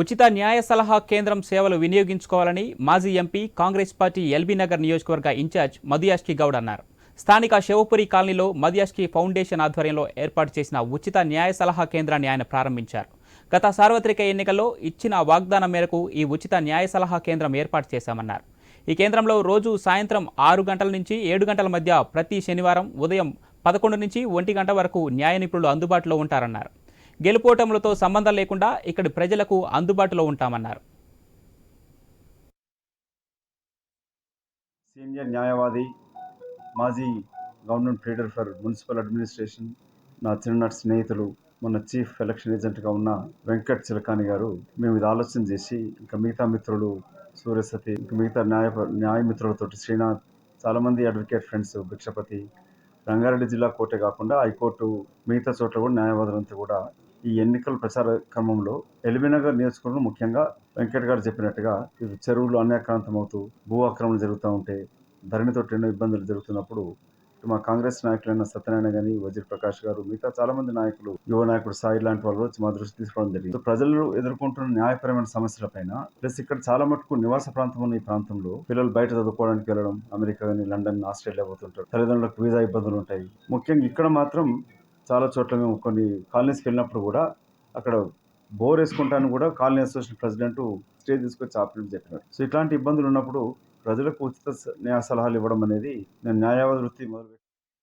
ఉచిత న్యాయ సలహా కేంద్రం సేవలు వినియోగించుకోవాలని మాజీ ఎంపీ కాంగ్రెస్ పార్టీ ఎల్బీ నగర్ నియోజకవర్గ ఇన్ఛార్జ్ మధుయాష్కి గౌడ్ అన్నారు. స్థానిక శివపురి కాలనీలో మధుయాష్కి ఫౌండేషన్ ఆధ్వర్యంలో ఏర్పాటు చేసిన ఉచిత న్యాయ సలహా కేంద్రాన్ని ఆయన ప్రారంభించారు. గత సార్వత్రిక ఎన్నికల్లో ఇచ్చిన వాగ్దానం మేరకు ఈ ఉచిత న్యాయ సలహా కేంద్రం ఏర్పాటు చేశామన్నారు. ఈ కేంద్రంలో రోజు సాయంత్రం ఆరు గంటల నుంచి ఏడు గంటల మధ్య ప్రతి శనివారం ఉదయం పదకొండు నుంచి ఒంటి గంట వరకు న్యాయ నిపుణులు అందుబాటులో ఉంటారన్నారు. గెలుపోటములతో సంబంధం లేకుండా ఇక్కడి ప్రజలకు అందుబాటులో ఉంటామన్నారు. సీనియర్ న్యాయవాది మాజీ government leader for municipal administration నా చిన్ననాటి స్నేహితులు మన చీఫ్ ఎలక్షన్ ఏజెంట్గా ఉన్న వెంకట్ చిలకాని గారు మేము ఇది ఆలోచన చేసి ఇంకా మిగతా మిత్రులు సూర్యసతి ఇంకా మిగతా న్యాయ న్యాయ మిత్రులతోటి శ్రీనాథ్ చాలామంది అడ్వకేట్ ఫ్రెండ్స్ భిక్షపతి రంగారెడ్డి జిల్లా కోర్టే కాకుండా హైకోర్టు మిగతా చోట్ల కూడా న్యాయవాదులంతా కూడా ఈ ఎన్నికల ప్రచార క్రమంలో ఎలిమినగర్ నియోజకవర్గం ముఖ్యంగా వెంకట్ గారు చెప్పినట్టుగా ఇవి చెరువులు అన్యాక్రాంతమవుతూ భూ ఆక్రమణ జరుగుతూ ఉంటే ధరణితో ఎన్నో ఇబ్బందులు జరుగుతున్నప్పుడు మా కాంగ్రెస్ నాయకులైన సత్యనారాయణ గాని వజీర్ ప్రకాష్ గారు మిగతా చాలా మంది నాయకులు యువ నాయకుడు సాయి లాంటి వాళ్ళు వచ్చి మా దృష్టి తీసుకోవడం జరిగింది. ప్రజలు ఎదుర్కొంటున్న న్యాయపరమైన సమస్యలపైన ప్లస్ ఇక్కడ చాలా మటుకు నివాస ప్రాంతం ఉన్న ఈ ప్రాంతంలో పిల్లలు బయట చదువుకోవడానికి వెళ్ళడం అమెరికా కానీ లండన్ ఆస్ట్రేలియా పోతుంటారు. తల్లిదండ్రులకు వీసా ఇబ్బందులు ఉంటాయి. ముఖ్యంగా ఇక్కడ మాత్రం చాలా చోట్ల మేము కొన్ని కాలనీస్కి వెళ్ళినప్పుడు కూడా అక్కడ బోర్ వేసుకుంటాను కూడా కాలనీ అసోసియేషన్ ప్రెసిడెంట్ స్టే తీసుకొచ్చి ఆపరేట్ చెప్పినారు సో ఇట్లాంటి ఇబ్బందులు ఉన్నప్పుడు ప్రజలకు ఉచిత న్యాయ సలహాలు ఇవ్వడం అనేది నేను న్యాయవాద వృత్తి మొదలు